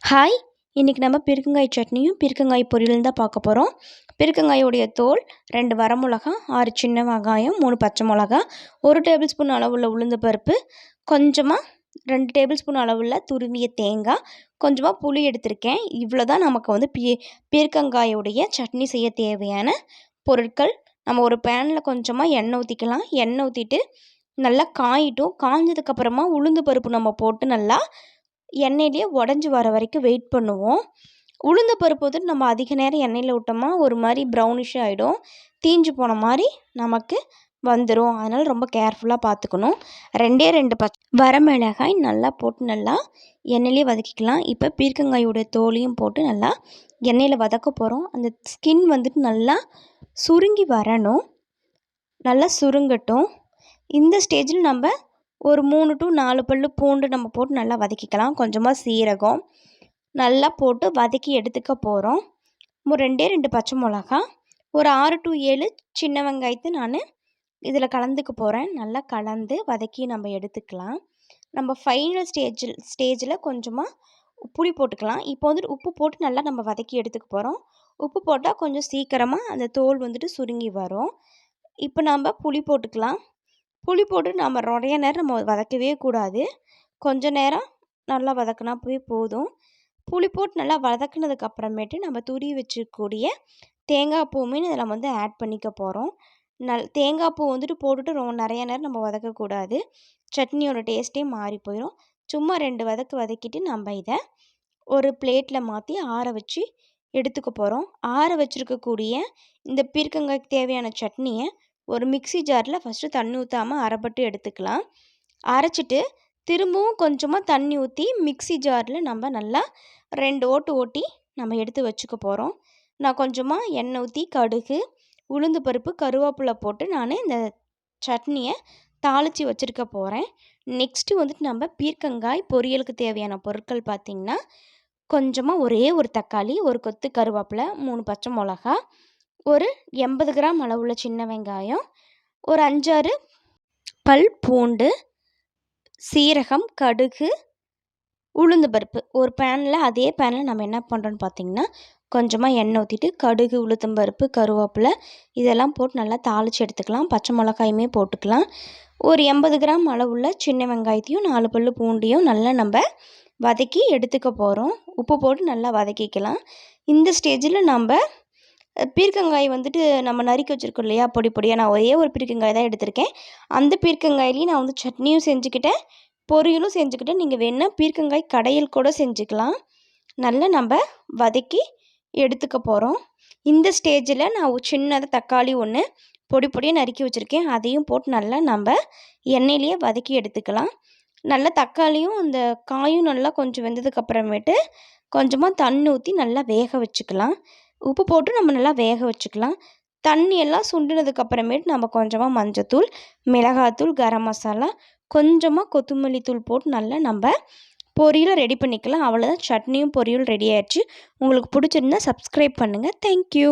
Hi இன்றைக்கி நம்ம பிருக்கங்காய் சட்னியும் பிருக்கங்காய் பொரியலும் தான் பார்க்க போகிறோம் பிருக்கங்காயோடைய தோல் ரெண்டு வரமிளகா ஆறு சின்ன வெங்காயம் மூணு பச்சை மிளகா ஒரு டேபிள் ஸ்பூன் அளவுள்ள உளுந்து பருப்பு கொஞ்சமாக ரெண்டு டேபிள் ஸ்பூன் அளவுள்ள துருவிய தேங்காய் கொஞ்சமாக புளி எடுத்திருக்கேன். இவ்வளோ தான் நமக்கு வந்து பீ பீர்க்கங்காயோடைய சட்னி செய்ய தேவையான பொருட்கள். நம்ம ஒரு பேனில் கொஞ்சமாக எண்ணெய் ஊற்றிக்கலாம் எண்ணெய் ஊற்றிட்டு நல்லா காயிட்டும். காய்ஞ்சதுக்கப்புறமா உளுந்து பருப்பு நம்ம போட்டு நல்லா எண்ணெயிலேயே உடஞ்சி வர வரைக்கும் வெயிட் பண்ணுவோம். உளுந்த பருப்பு வந்து நம்ம அதிக நேரம் எண்ணெயில் விட்டோமா ஒரு மாதிரி ப்ரௌனிஷ் ஆகிடும் தீஞ்சு போன மாதிரி நமக்கு வந்துடும் அதனால் ரொம்ப கேர்ஃபுல்லாக பார்த்துக்கணும். ரெண்டே ரெண்டு பச் வரமிளகாய் நல்லா போட்டு நல்லா எண்ணெயிலே வதக்கிக்கலாம். இப்போ பீர்க்கங்காயோட தோலையும் போட்டு நல்லா எண்ணெயில் வதக்க போகிறோம் அந்த ஸ்கின் வந்துட்டு நல்லா சுருங்கி வரணும். நல்லா சுருங்கட்டும். இந்த ஸ்டேஜில் நம்ம ஒரு மூணு டு நாலு பல் பூண்டு நம்ம போட்டு நல்லா வதக்கிக்கலாம். கொஞ்சமாக சீரகம் நல்லா போட்டு வதக்கி எடுத்துக்க போகிறோம் ரெண்டே ரெண்டு பச்சை மிளகா ஒரு ஆறு டு ஏழு சின்ன வெங்காயத்தை நான் இதில் கலந்துக்க போகிறேன் நல்லா கலந்து வதக்கி நம்ம எடுத்துக்கலாம். நம்ம ஃபைனல் ஸ்டேஜில் ஸ்டேஜில் கொஞ்சமாக புளி போட்டுக்கலாம். இப்போ வந்துட்டு உப்பு போட்டு நல்லா நம்ம வதக்கி எடுத்துக்க போகிறோம் உப்பு போட்டால் கொஞ்சம் சீக்கிரமாக அந்த தோல் வந்துட்டு சுருங்கி வரும். இப்போ நம்ம புளி போட்டுக்கலாம். புளி போட்டு நம்ம நிறைய நேரம் நம்ம வதக்கவே கூடாது. கொஞ்ச நேரம் நல்லா வதக்கினா போய் போதும். புளி போட்டு நல்லா வதக்குனதுக்கு அப்புறமேட்டு நம்ம துருவி வச்சுக்கூடிய தேங்காய் பூவுமே இதில் வந்து ஆட் பண்ணிக்க போகிறோம் நல் தேங்காய் பூ வந்துட்டு போட்டுட்டு ரொம்ப நிறைய நேரம் நம்ம வதக்கக்கூடாது சட்னியோட டேஸ்ட்டே மாறி போயிடும் சும்மா ரெண்டு வதக்கு வதக்கிட்டு நம்ம இதை ஒரு பிளேட்டில் மாற்றி ஆற வச்சு எடுத்துக்க போகிறோம் ஆற வச்சுருக்கக்கூடிய இந்த பீர்க்கங்காய்க்கு தேவையான சட்னியை ஒரு மிக்சி ஜாரில் ஃபஸ்ட்டு தண்ணி ஊற்றாமல் அரைப்பட்டு எடுத்துக்கலாம். அரைச்சிட்டு திரும்பவும் கொஞ்சமாக தண்ணி ஊற்றி மிக்சி ஜாரில் நம்ம நல்லா ரெண்டு ஓட்டு ஓட்டி நம்ம எடுத்து வச்சுக்க போகிறோம் நான் கொஞ்சமாக எண்ணெய் ஊற்றி கடுகு உளுந்து பருப்பு கருவேப்பிலை போட்டு நான் இந்த சட்னியை தாளித்து வச்சுருக்க போகிறேன் நெக்ஸ்ட்டு வந்துட்டு நம்ம பீர்க்கங்காய் பொரியலுக்கு தேவையான பொருட்கள் பார்த்திங்கன்னா கொஞ்சமாக ஒரே ஒரு தக்காளி ஒரு கொத்து கருவேப்பிலை மூணு பச்சை மிளகா ஒரு எண்பது கிராம் அளவுள்ள சின்ன வெங்காயம் ஒரு அஞ்சாறு பல் பூண்டு சீரகம் கடுகு உளுந்து பருப்பு. ஒரு பேனில் அதே பேனில் நம்ம என்ன பண்ணுறோன்னு பார்த்திங்கன்னா கொஞ்சமாக எண்ணெய் ஊற்றிட்டு கடுகு உளுத்தம் பருப்பு கருவேப்பிலை இதெல்லாம் போட்டு நல்லா தாளித்து எடுத்துக்கலாம். பச்சை மிளகாயுமே போட்டுக்கலாம். ஒரு எண்பது கிராம் அளவுள்ள சின்ன வெங்காயத்தையும் நாலு பல் பூண்டையும் நல்லா நம்ம வதக்கி எடுத்துக்க போகிறோம் உப்பு போட்டு நல்லா வதக்கிக்கலாம். இந்த ஸ்டேஜில் நம்ம பீர்க்கங்காய் வந்துட்டு நம்ம நறுக்கி வச்சுருக்கோம் இல்லையா? பொடி பொடியாக நான் ஒரே ஒரு பீர்க்கங்காய் தான் எடுத்திருக்கேன். அந்த பீர்க்கங்காயிலையும் நான் வந்து சட்னியும் செஞ்சுக்கிட்டேன். பொரியலும் செஞ்சுக்கிட்டேன். நீங்கள் வேணால் பீர்க்கங்காய் கடையில் கூட செஞ்சுக்கலாம். நல்லா நம்ம வதக்கி எடுத்துக்க போகிறோம் இந்த ஸ்டேஜில் நான் சின்னதாக தக்காளி ஒன்று பொடி பொடியாக நறுக்கி வச்சுருக்கேன். அதையும் போட்டு நல்லா நம்ம எண்ணெயிலேயே வதக்கி எடுத்துக்கலாம். நல்லா தக்காளியும் அந்த காயும் நல்லா கொஞ்சம் வெந்ததுக்கப்புறமேட்டு கொஞ்சமாக தண்ணி ஊற்றி நல்லா வேக வச்சுக்கலாம். உப்பு போட்டு நம்ம நல்லா வேக வச்சுக்கலாம். தண்ணி எல்லாம் சுண்டினதுக்கு அப்புறமேட்டு நம்ம கொஞ்சமாக மஞ்சத்தூள் மிளகாத்தூள் கரம் மசாலா கொஞ்சமாக கொத்தமல்லி தூள் போட்டு நல்லா நம்ம பொரியலை ரெடி பண்ணிக்கலாம். அவ்வளோதான் சட்னியும் பொரியலும் ரெடி ஆயிடுச்சு. உங்களுக்கு பிடிச்சிருந்தா சப்ஸ்கிரைப் பண்ணுங்கள் தேங்க்யூ